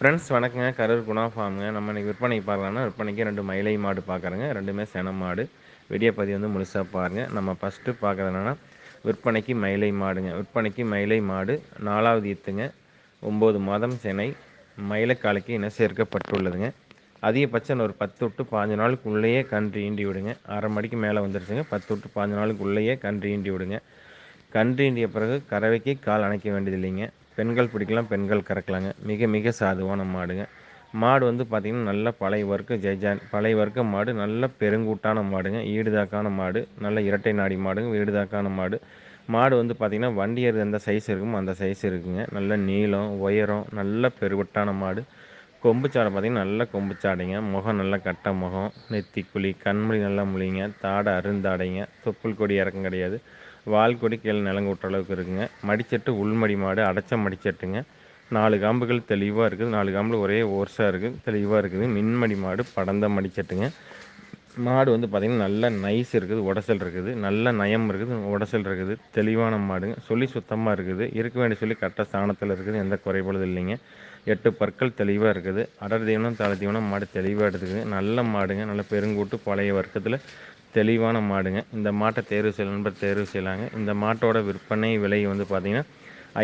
Friends வணக்கங்க. கரூர் குணா ஃபார்முங்க நம்ம இன்றைக்கி விற்பனைக்கு பார்க்கலாம்னா விற்பனைக்கு ரெண்டு மயிலை மாடு பார்க்குறேங்க. ரெண்டுமே சென மாடு. வீடியோ பதிவு வந்து முழுசாக பாருங்கள் நம்ம ஃபஸ்ட்டு பார்க்குறது என்னென்னா விற்பனைக்கு மயிலை மாடுங்க. விற்பனைக்கு மயிலை மாடு நாலாவது ஈத்துங்க ஒம்பது மாதம் செனை மயிலக்காலுக்கு இன சேர்க்கப்பட்டுள்ளதுங்க. அதிகபட்சம் ஒரு பத்து விட்டு பாஞ்சு நாளுக்குள்ளேயே கன்று ஈண்டி விடுங்க. அரை மணிக்கு மேலே வந்துருச்சுங்க. பத்து விட்டு பாஞ்சு நாளுக்குள்ளேயே கன்று ஈண்டி விடுங்க. கன்று ஈண்டிய பிறகு கறவைக்கு கால் அணைக்க வேண்டியது இல்லைங்க பெண்கள் பிடிக்கலாம் பெண்கள் கறக்கலாங்க. மிக மிக சாதுவான மாடுங்க. மாடு வந்து பார்த்திங்கன்னா நல்ல பழைய வர்க்க ஜெய்ஜான். பழைய வர்க்க மாடு நல்ல பெருங்கூட்டான மாடுங்க. ஈடுதாக்கான மாடு நல்ல இரட்டை நாடி மாடுங்க. ஈடுதாக்கான மாடு. மாடு வந்து பார்த்திங்கன்னா வண்டியர் எந்த சைஸ் இருக்குமோ அந்த சைஸ் இருக்குங்க. நல்ல நீளம் உயரம் நல்ல பெருவட்டான மாடு. கொம்புச்சாடை பார்த்திங்கன்னா நல்ல கொம்புச்சாடைங்க முகம் நல்ல கட்ட முகம் நெத்தி குழி கண்மொழி நல்லா முழிங்க. தாடை அருந்தாடைங்க. தொப்புள் கொடி இறக்கம் கிடையாது. வால் கொடி கீழே நிலங்க விட்டுற அளவுக்கு இருக்குங்க. மடிச்சட்டு உள்மடி மாடு அடைச்ச மடிச்சட்டுங்க. நாலு காம்புகள் தெளிவாக இருக்குது. நாலு காம்பில் ஒரே ஓர்ஸாக இருக்குது. தெளிவாக இருக்குது. மின்மடி மாடு படந்த மடிச்சட்டுங்க. மாடு வந்து பார்த்திங்கன்னா நல்ல நைஸ் இருக்குது. உடசல் இருக்குது. நல்ல நயம் இருக்குது. உடசல் இருக்குது. தெளிவான மாடுங்க. சொல்லி சுத்தமாக இருக்குது. இருக்க வேண்டிய சொல்லி கரெக்டாக ஸ்தானத்தில் இருக்குது. எந்த குறைபாடு இல்லைங்க. எட்டு பற்கள் தெளிவாக இருக்குது. அடர் தீவனம் தலை தீவனம் மாடு தெளிவாக எடுத்துக்குது. நல்ல மாடுங்க. நல்ல பெருங்கூட்டு பழைய வர்க்கத்தில் தெளிவான மாடுங்க. இந்த மாட்டை தேர்வு செய்ய நண்பர் தேர்வு செய்யலாங்க. இந்த மாட்டோட விற்பனை விலை வந்து பார்த்திங்கன்னா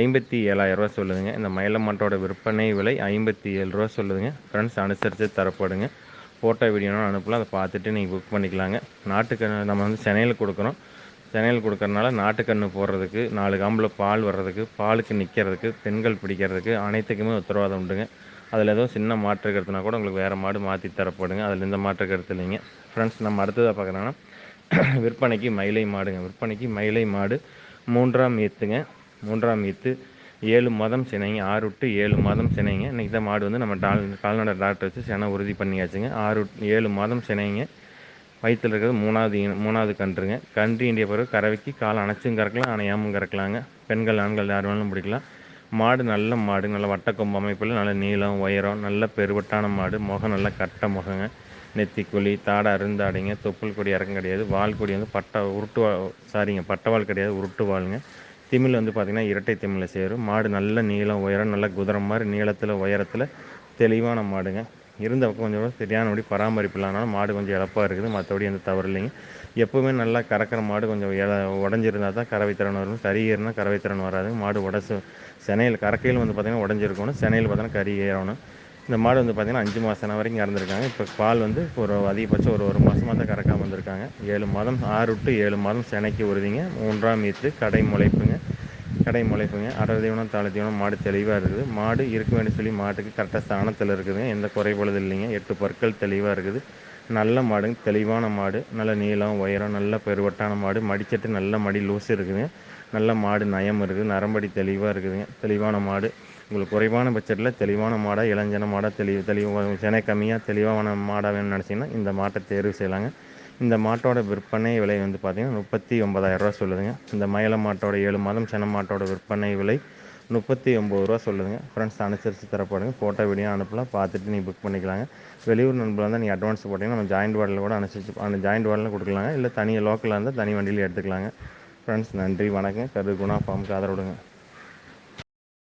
ஐம்பத்தி ஏழாயிரரூவா சொல்லுதுங்க. இந்த மயில மாட்டோட விற்பனை விலை ஐம்பத்தி ஏழு ரூபா சொல்லுதுங்க. ஃப்ரெண்ட்ஸ் அனுசரித்து தரப்படுங்க. ஃபோட்டோ வீடியோனா அனுப்பலாம். அதை பார்த்துட்டு நீங்கள் புக் பண்ணிக்கலாங்க. நாட்டுக்கன்று நம்ம வந்து சென்னையில் கொடுக்குறோம். சென்னையில் கொடுக்கறனால நாட்டுக்கன்று போடுறதுக்கு நாலு காம்பில் பால் வர்றதுக்கு பாலுக்கு நிற்கிறதுக்கு பெண்கள் பிடிக்கிறதுக்கு அனைத்துக்குமே உத்தரவாதம் உண்டுங்க. அதில் ஏதோ சின்ன மாற்று கருத்துனா கூட உங்களுக்கு வேறு மாடு மாற்றி தரப்படுங்க. அதில் எந்த மாற்று கருத்து இல்லைங்க. ஃப்ரெண்ட்ஸ் நம்ம அடுத்ததாக பார்க்குறோன்னா விற்பனைக்கு மயிலை மாடுங்க. விற்பனைக்கு மயிலை மாடு மூன்றாம் ஈத்துங்க மூன்றாம் ஈத்து ஏழு மாதம் சினைங்க. ஆறு விட்டு ஏழு மாதம் சினைங்க. இன்றைக்கி தான் மாடு வந்து நம்ம டால் கால்நடை டாக்டர் வச்சு செனை உறுதி பண்ணியாச்சுங்க. ஆறு ஏழு மாதம் சினைங்க. வயிற்றில் இருக்கிறது மூணாவது மூணாவது கன்றுங்க. கன்று இண்டிய பிறகு கறவைக்கு கால் அணைச்சும் கறக்கலாம் அணையாமும் கறக்கலாங்க. பெண்கள் ஆண்கள் யார் வேணாலும் பிடிக்கலாம். மாடு நல்ல மாடு நல்ல வட்டக்கொம்பு அமைப்பில் நல்ல நீளம் உயரம் நல்ல பெருவட்டான மாடு முகம் நல்ல கட்ட முகங்க நெத்திக்குழி தாடை அருந்தாடிங்க தொப்புள் கொடி இறக்கம் கிடையாது வால் கொடி வந்து பட்டை உருட்டு சாரிங்க பட்டவால் கிடையாது உருட்டு வாளுங்க திமிழ் வந்து பார்த்திங்கன்னா இரட்டை திமிழில் சேரும். மாடு நல்ல நீளம் உயரம் நல்ல குதிரை மாதிரி நீளத்தில் உயரத்தில் தெளிவான மாடுங்க. இருந்த கொஞ்சம் சரியானபடி பராமரிப்பு இல்லாதனால மாடு கொஞ்சம் இழப்பாக இருக்குது. மற்றபடி எந்த தவறு இல்லைங்க. எப்போவுமே நல்லா கறக்கிற மாடு கொஞ்சம் இல உடஞ்சிருந்தால் தான் கறவை திறன் வரும். சரி ஏறினா கறவை திறன் வராது. மாடு உடசு சென்னையில் கறக்கையில் வந்து பார்த்திங்கன்னா உடஞ்சிருக்கணும். சென்னையில் பார்த்தீங்கன்னா கறி ஏறணும். இந்த மாடு வந்து பார்த்திங்கன்னா அஞ்சு மாதம் வரைக்கும் இறந்துருக்காங்க. இப்போ பால் வந்து ஒரு அதிகபட்சம் ஒரு ஒரு மாதமாக தான் கறக்காமல் வந்திருக்காங்க. ஏழு மாதம் ஆறு விட்டு ஏழு மாதம் செனைக்கு உறுதிங்க. மூன்றாம் ஈத்து கடை முளைப்புங்க. கடை முளைப்புங்க. அடர் தீவனம் தாழ தீவனம் மாடு தெளிவாக இருக்குது. மாடு இருக்க வேண்டிய சொல்லி மாட்டுக்கு கரெக்டாக ஸ்தானத்தில் இருக்குதுங்க. எந்த குறைபாடு இல்லைங்க. எட்டு பற்கள் தெளிவாக இருக்குது. நல்ல மாடுங்க. தெளிவான மாடு. நல்ல நீளம் உயரம் நல்ல பெருவட்டான மாடு. மடிச்சட்டு நல்ல மடி லூஸ் இருக்குதுங்க. நல்ல மாடு நயம் இருக்குது. நரம்படி தெளிவாக இருக்குதுங்க. தெளிவான மாடு. உங்களுக்கு குறைவான பட்ஜெட்டில் தெளிவான மாடாக இளஞ்சன மாடாக தெளிவு தெளிவு செனை கம்மியாக தெளிவான மாடாக வேணும்னு நினச்சிங்கன்னா இந்த மாட்டை தேர்வு செய்யலாங்க. இந்த மாட்டோட விற்பனை விலை வந்து பார்த்திங்கன்னா முப்பத்தி ஒன்பதாயிரரூவா சொல்லுதுங்க. இந்த மயில மாட்டோட ஏழு மாதம் சென மாட்டோட விற்பனை விலை முப்பத்தி ஒம்பது ரூபா சொல்லுதுங்க. ஃப்ரெண்ட்ஸ் அனுசரித்து தரப்படுங்க. ஃபோட்டோ வீடியோ அனுப்பலாம். பார்த்துட்டு நீங்கள் புக் பண்ணிக்கலாங்க. வெளியூர் நண்பர்களாக இருந்தால் நீங்கள் அட்வான்ஸ் போட்டிங்கன்னா நம்ம ஜாயிண்ட் வார்டில் கூட அனுசரிச்சு அந்த ஜாயிண்ட் வார்டில் கொடுக்கலாங்க. இல்லை தனி லோக்கலாக இருந்தால் தனி வண்டியில் எடுத்துக்கலாங்க. ஃப்ரெண்ட்ஸ் நன்றி வணக்கம் கரு குணா ஃபார்முக்கு ஆதரவு விடுங்க